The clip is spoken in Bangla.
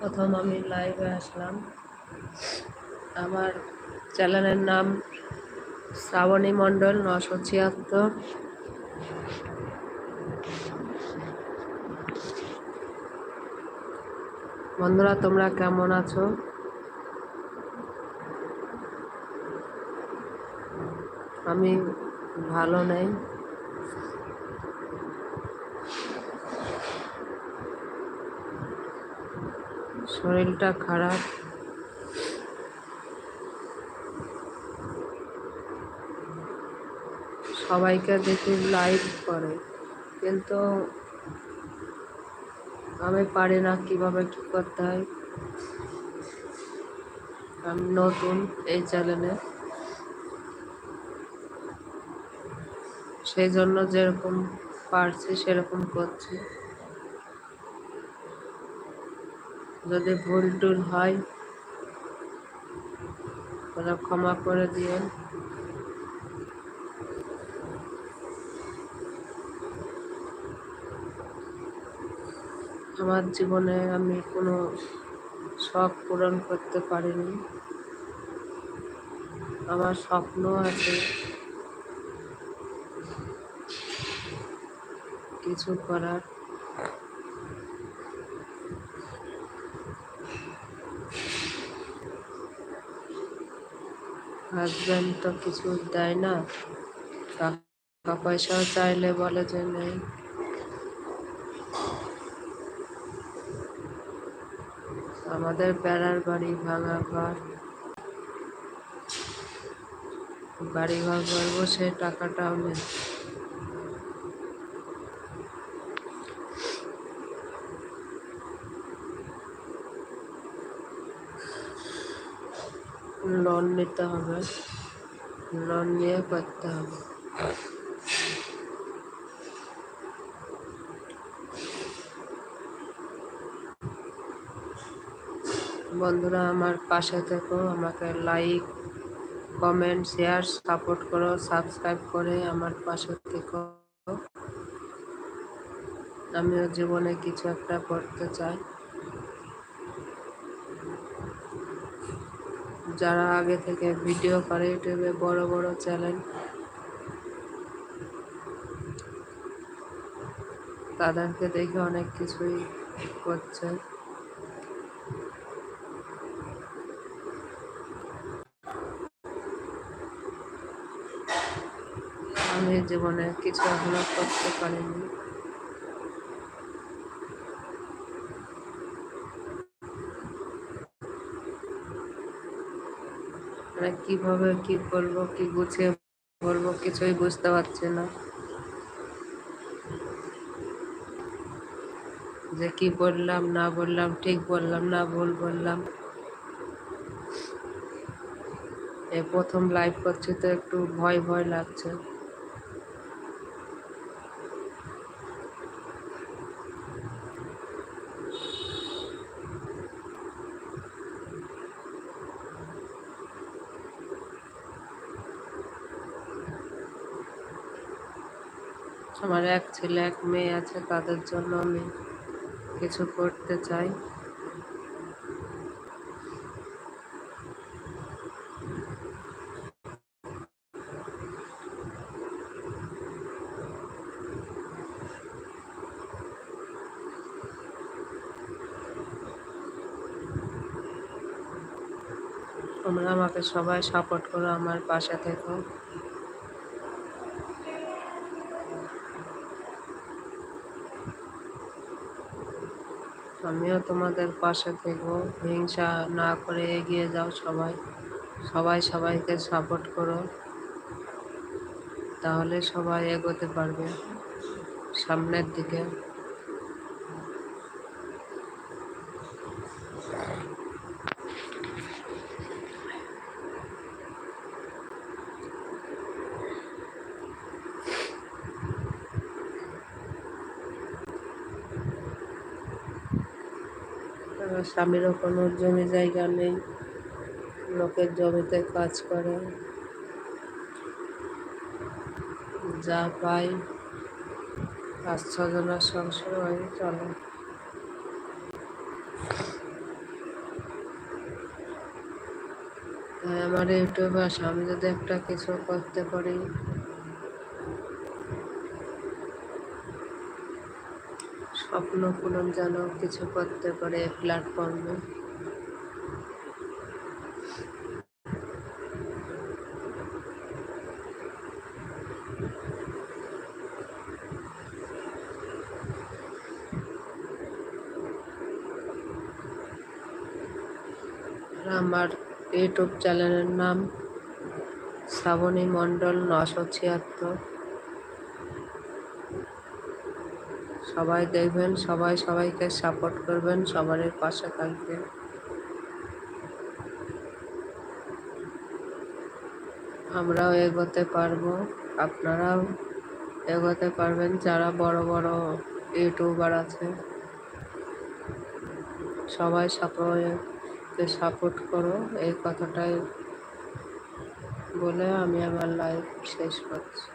প্রথম আমি লাইভে আসলাম। আমার চ্যানেলের নাম শ্রাবণী মণ্ডল, নশো ছিয়াত্তর। বন্ধুরা, তোমরা কেমন আছো? আমি ভালো নেই। শরীরটা খারাপ। সবাইকে দেখি লাইভ করে, কিন্তু আমি পারি না কীভাবে কি করতে হয়। আমি নতুন এই চ্যানেলে সেই জন্য যেরকম পারছি সেরকম করছি। যদি ভুল টুল হয় তাহলে ক্ষমা করে দিয়েন আমার জীবনে আমি কোনো শখ পূরণ করতে পারিনি। আমার স্বপ্ন আছে কিছু করার। হাজব্যান্ড তো কিছু দেয় না। টাকা পয়সাও চাইলে বলে যে নেই। আমাদের বেড়ার বাড়ি ভাঙা ঘর। বাড়ি ঘর করব সে টাকাটাও নেই। লোন নিতে হবে। লোন নিয়ে করতে হবে। বন্ধুরা, আমার পাশে থেকো, আমাকে লাইক কমেন্ট শেয়ার সাপোর্ট করো সাবস্ক্রাইব করে আমার পাশে থেকো। আমিও জীবনে কিছু একটা করতে চাই। যারা আগে থেকে ভিডিও করে ইউটিউবে বড় বড় চ্যানেল, তাদেরকে দেখে অনেক কিছুই করছে। আমি জীবনে কিছু এখনও করতে পারিনি। মানে কীভাবে কি করব, কি গুছিয়ে বলব কিছুই বুঝতে পারছি না। যে কি বললাম, না বললাম, ঠিক বললাম, না ভুল বললাম। এ প্রথম লাইভ করছি তো একটু ভয় ভয় লাগছে। আমার এক ছেলে, এক মেয়ে আছে, তাদের জন্য আমি কিছু করতে চাই। আমাকে সবাই সাপোর্ট করো আমার পাশে থেকো। আমিও তোমাদের পাশে থাকব হিংসা না করে এগিয়ে যাও সবাই। সবাই সবাইকে সাপোর্ট করো। তাহলে সবাই এগোতে পারবে। সামনের দিকে। আমার স্বামীরও কোনো জমি জায়গা নেই, লোকের জমিতে কাজ করে। যা পাই পাঁচ ছজনের সংসার হয়ে চলে। তাই আমার ইউটিউবে স্বামী যদি একটা কিছু করতে পারি স্বপ্ন পূরণ যেন কিছু করতে পারে প্ল্যাটফর্মে আমার ইউটিউব চ্যানেলের নাম শ্রাবণী মণ্ডল নশো ছিয়াত্তর। সবাই দেখবেন, সবাই সবাইকে সাপোর্ট করবেন, সবারই পাশে থাকবেন। আমরাও এগোতে পারব, আপনারাও এগোতে পারবেন, যারা বড় বড় ইউটিউবার আছে। সবাই সবাইকে সাপোর্ট করো, এই কথাটাই বলে আমি আমার লাইফ শেষ করছি।